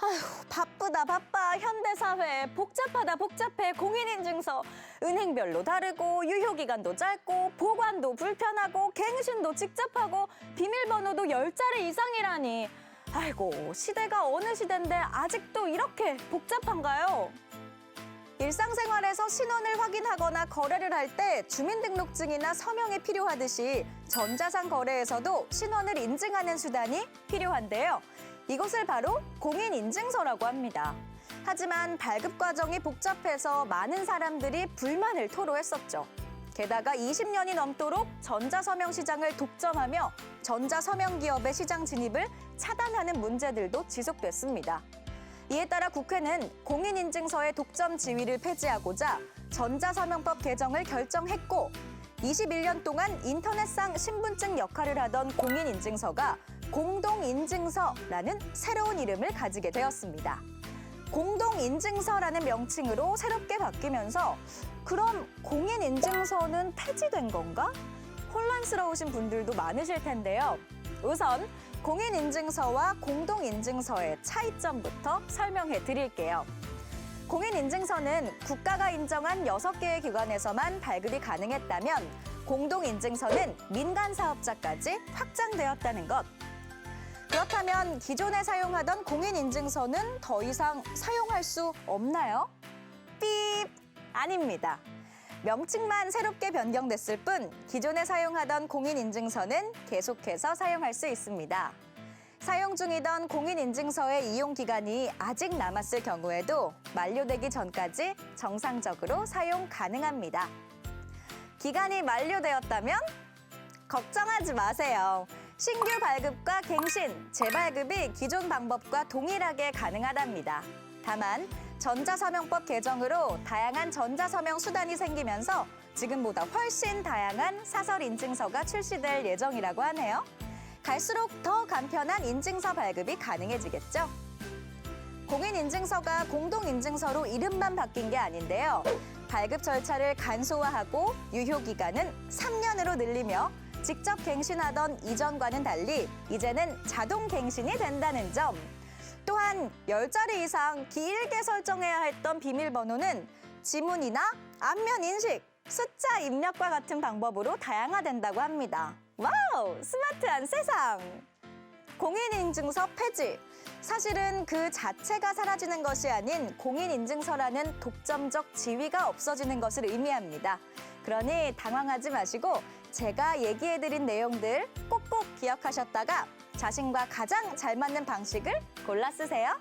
아휴, 바쁘다 바빠 현대사회 복잡하다 복잡해 공인인증서 은행별로 다르고 유효기간도 짧고 보관도 불편하고 갱신도 직접 하고 비밀번호도 열자리 이상이라니 아이고 시대가 어느 시대인데 아직도 이렇게 복잡한가요? 일상생활에서 신원을 확인하거나 거래를 할 때 주민등록증이나 서명이 필요하듯이 전자상 거래에서도 신원을 인증하는 수단이 필요한데요. 이것을 바로 공인인증서라고 합니다. 하지만 발급 과정이 복잡해서 많은 사람들이 불만을 토로했었죠. 게다가 20년이 넘도록 전자서명 시장을 독점하며 전자서명 기업의 시장 진입을 차단하는 문제들도 지속됐습니다. 이에 따라 국회는 공인인증서의 독점 지위를 폐지하고자 전자서명법 개정을 결정했고 21년 동안 인터넷상 신분증 역할을 하던 공인인증서가 공동인증서라는 새로운 이름을 가지게 되었습니다. 공동인증서라는 명칭으로 새롭게 바뀌면서 그럼 공인인증서는 폐지된 건가? 혼란스러우신 분들도 많으실 텐데요. 우선 공인인증서와 공동인증서의 차이점부터 설명해 드릴게요. 공인인증서는 국가가 인정한 여섯 개의 기관에서만 발급이 가능했다면 공동인증서는 민간 사업자까지 확장되었다는 것. 그렇다면 기존에 사용하던 공인인증서는 더 이상 사용할 수 없나요? 삐 아닙니다. 명칭만 새롭게 변경됐을 뿐 기존에 사용하던 공인인증서는 계속해서 사용할 수 있습니다. 사용 중이던 공인인증서의 이용 기간이 아직 남았을 경우에도 만료되기 전까지 정상적으로 사용 가능합니다. 기간이 만료되었다면 걱정하지 마세요. 신규 발급과 갱신, 재발급이 기존 방법과 동일하게 가능하답니다. 다만 전자서명법 개정으로 다양한 전자서명 수단이 생기면서 지금보다 훨씬 다양한 사설 인증서가 출시될 예정이라고 하네요. 갈수록 더 간편한 인증서 발급이 가능해지겠죠. 공인인증서가 공동인증서로 이름만 바뀐 게 아닌데요. 발급 절차를 간소화하고 유효기간은 3년으로 늘리며 직접 갱신하던 이전과는 달리 이제는 자동 갱신이 된다는 점. 또한 열자리 이상 길게 설정해야 했던 비밀번호는 지문이나 안면 인식, 숫자 입력과 같은 방법으로 다양화된다고 합니다. 와우! 스마트한 세상! 공인인증서 폐지. 사실은 그 자체가 사라지는 것이 아닌 공인인증서라는 독점적 지위가 없어지는 것을 의미합니다. 그러니 당황하지 마시고 제가 얘기해드린 내용들 꼭꼭 기억하셨다가 자신과 가장 잘 맞는 방식을 골라 쓰세요.